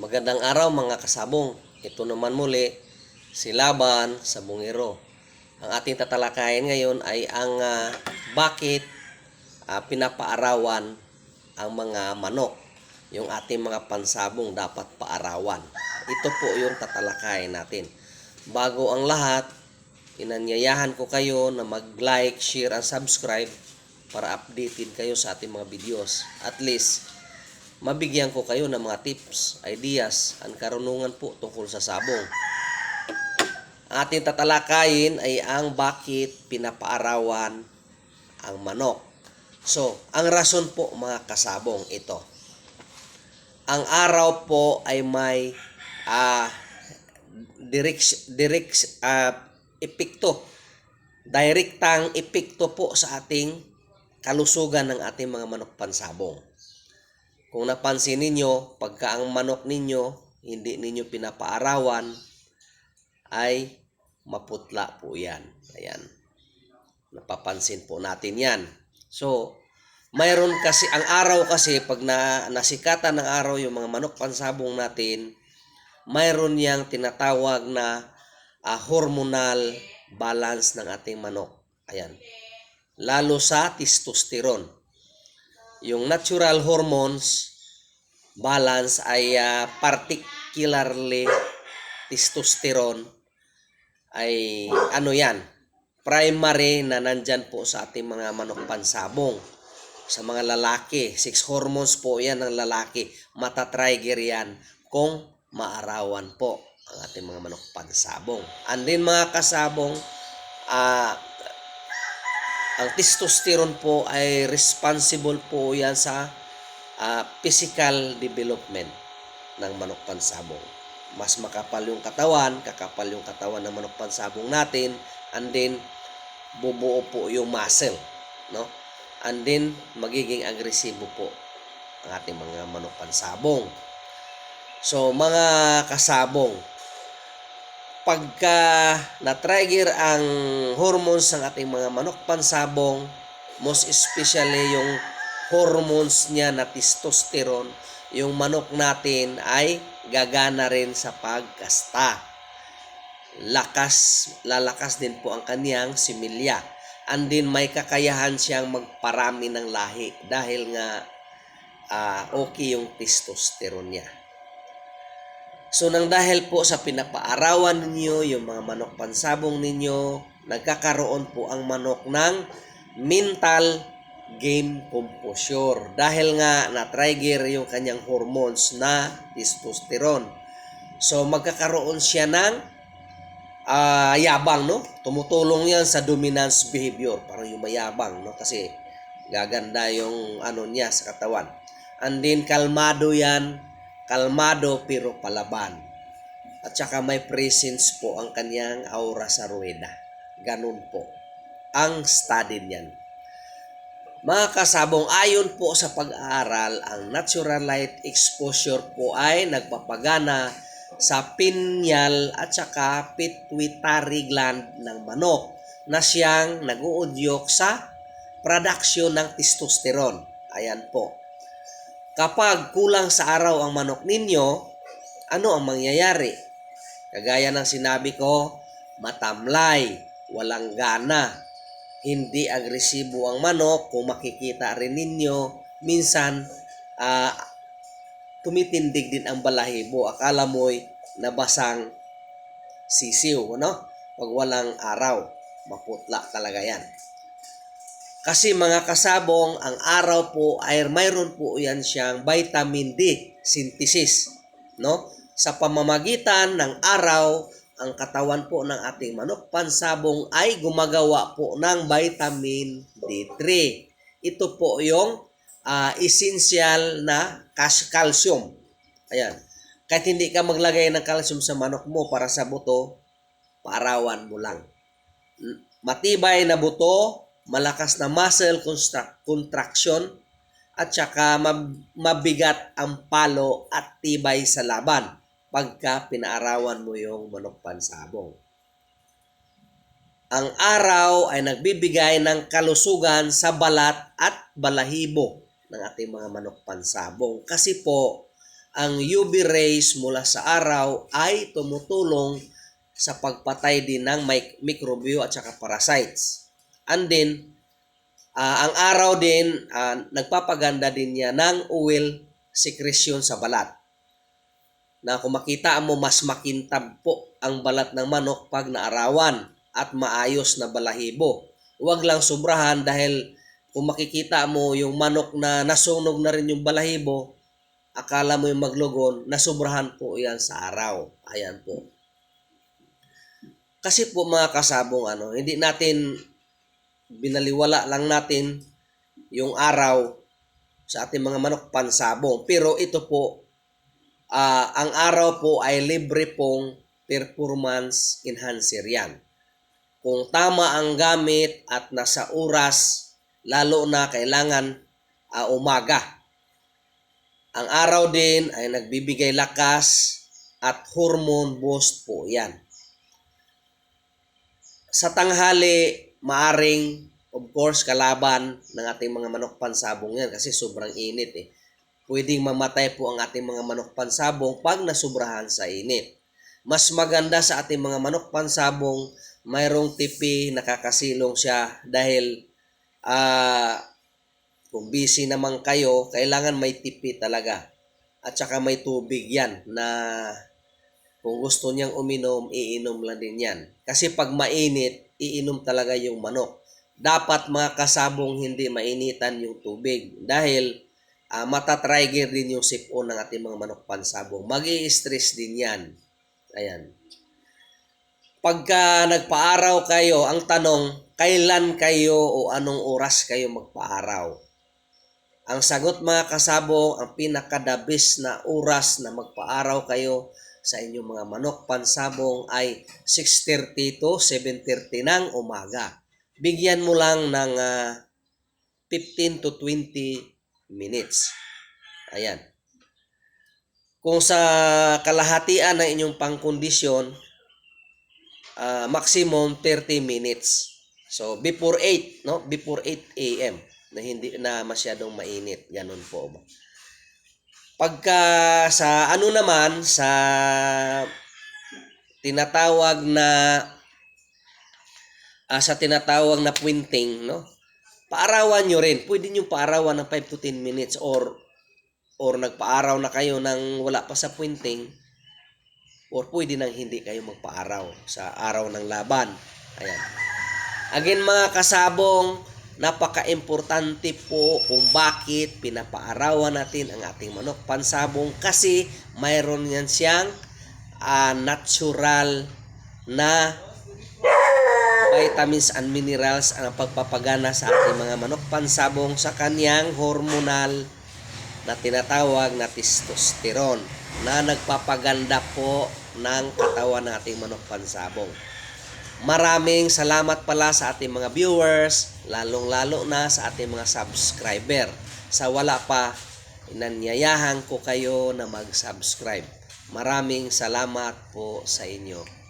Magandang araw mga kasabong. Ito naman muli si Laban sa Bungiro. Ang ating tatalakayin ngayon ay ang ah, bakit ah, pinapaarawan ang mga manok. Yung ating mga pansabong dapat paarawan. Ito po yung tatalakayin natin. Bago ang lahat, inanyayahan ko kayo na mag-like, share, and subscribe para updated kayo sa ating mga videos. At least, mabigyan ko kayo ng mga tips, ideas, ang karunungan po tungkol sa sabong. Ang ating tatalakayin ay ang bakit pinapaarawan ang manok. So, ang rason po mga kasabong ito. Ang araw po ay may ah direct direct ah, epekto direktang epekto po sa ating kalusugan ng ating mga manok pansabong. Kung napansin ninyo, pagka ang manok ninyo hindi ninyo pinapaarawan, ay maputla po yan. Ayan. Napapansin po natin yan. So, mayroon kasi, ang araw kasi, pag na, nasikatan ng araw yung mga manok pansabong natin, mayroon yang tinatawag na ah, hormonal balance ng ating manok. Ayan. Lalo sa testosterone yung natural hormones balance ay ah, particularly testosterone ay ano yan primary na nandyan po sa ating mga manok pansabong. Sa mga lalaki six hormones po yan ng lalaki. Matatrigger yan kung maarawan po ang ating mga manok pansabong. And then mga kasabong ah ang testosterone po ay responsible po yan sa ah, physical development ng manok pansabong. Mas makapal yung katawan, kakapal yung katawan ng manok pansabong natin, and then bubuo po yung muscle, no? And then magiging agresibo po ang ating mga manok pansabong. So mga kasabong, pagka na-trigger ang hormones ng ating mga manok pansabong, most especially yung hormones niya na testosterone, yung manok natin ay gagana rin sa pagkasta. Lakas, lalakas din po ang kaniyang similya. And then may kakayahan siyang magparami ng lahi dahil nga ah, okay yung testosterone niya. So nang dahil po sa pinapaarawan ninyo yung mga manok pansabong ninyo, nagkakaroon po ang manok ng mental game composure dahil nga na-trigger yung kanyang hormones na testosterone. So magkakaroon siya ng ah, yabang, no? Tumutulong yan sa dominance behavior, parang yung mayabang, no? Kasi gaganda yung ano niya sa katawan. And then kalmado yan, kalmado pero palaban. At saka may presence po ang kanyang aura sa rueda. Ganun po. Ang study niyan. Mga kasabong, ayon po sa pag-aaral, ang natural light exposure po ay nagpapagana sa pineal at saka pituitary gland ng manok na siyang nag-uudyok sa production ng testosterone. Ayan po. Kapag kulang sa araw ang manok ninyo, ano ang mangyayari? Kagaya ng sinabi ko, matamlay, walang gana, hindi agresibo ang manok. Kung makikita rin ninyo, minsan ah, tumitindig din ang balahibo. Akala mo'y nabasang sisiw, no? Pag walang araw, maputla talaga yan. Kasi mga kasabong, ang araw po ay mayroon po yan siyang vitamin D synthesis. No? Sa pamamagitan ng araw, ang katawan po ng ating manok pansabong ay gumagawa po ng vitamin D3. Ito po yung ah, essential na calcium. Ayan. Kahit hindi ka maglagay ng calcium sa manok mo para sa buto, paarawan mo lang matibay na buto, malakas na muscle contraction, at saka mab- mabigat ang palo at tibay sa laban pagka pinaarawan mo yung manok pansabong. Ang araw ay nagbibigay ng kalusugan sa balat at balahibo ng ating mga manok pansabong. Kasi po, ang UV rays mula sa araw ay tumutulong sa pagpatay din ng mic- microbio at saka parasites. And then, ah, ang araw din, ah, nagpapaganda din niya ng oil secretion sa balat. Na kung makita mo, mas makintab po ang balat ng manok pag naarawan at maayos na balahibo. Huwag lang sobrahan dahil kung makikita mo yung manok na nasunog na rin yung balahibo, akala mo yung maglugon, nasubrahan po yan sa araw. Ayan po. Kasi po mga kasabong ano, hindi natin binaliwala lang natin yung araw sa ating mga manok pansabong. Pero ito po, ah, ang araw po ay libre pong performance enhancer yan. Kung tama ang gamit at nasa oras, lalo na kailangan ah, umaga. Ang araw din ay nagbibigay lakas at hormone boost po yan. Sa tanghali, maaring of course kalaban ng ating mga manok pansabong yan kasi sobrang init eh. Pwedeng mamatay po ang ating mga manok pansabong pag nasubrahan sa init. Mas maganda sa ating mga manok pansabong mayroong tipi nakakasilong siya dahil ah kung busy naman kayo, kailangan may tipi talaga. At saka may tubig yan na kung gusto niyang uminom, iinom lang din yan. Kasi pag mainit, iinom talaga yung manok. Dapat mga kasabong hindi mainitan yung tubig dahil ah, matatrigger din yung sipon ng ating mga manok pansabong. mag stress din yan. Ayan. Pagka nagpaaraw kayo, ang tanong, kailan kayo o anong oras kayo magpaaraw? Ang sagot mga kasabong, ang pinakadabis na oras na magpaaraw kayo sa inyong mga manok pansabong ay 6.30 to 7.30 ng umaga. Bigyan mo lang ng ah, 15 to 20 minutes. Ayan. Kung sa kalahatian ng inyong pangkondisyon, ah, maximum 30 minutes. So before 8, no? Before 8 AM na hindi na masyadong mainit, ganun po. Pagka sa ano naman sa tinatawag na ah, sa tinatawag na puwinting, no? Paarawan nyo rin. Pwede nyo paarawan ng 5 to 10 minutes or or nagpaaraw na kayo nang wala pa sa puwinting or pwede nang hindi kayo magpaaraw sa araw ng laban. Ayan. Again mga kasabong, napaka-importante po kung bakit pinapaarawan natin ang ating manok pansabong kasi mayroon yan siyang ah, natural na vitamins and minerals ang pagpapagana sa ating mga manok pansabong sa kanyang hormonal na tinatawag na testosterone na nagpapaganda po ng katawan ng ating manok pansabong. Maraming salamat pala sa ating mga viewers, lalong-lalo na sa ating mga subscriber. Sa wala pa, inanyayahan ko kayo na mag-subscribe. Maraming salamat po sa inyo.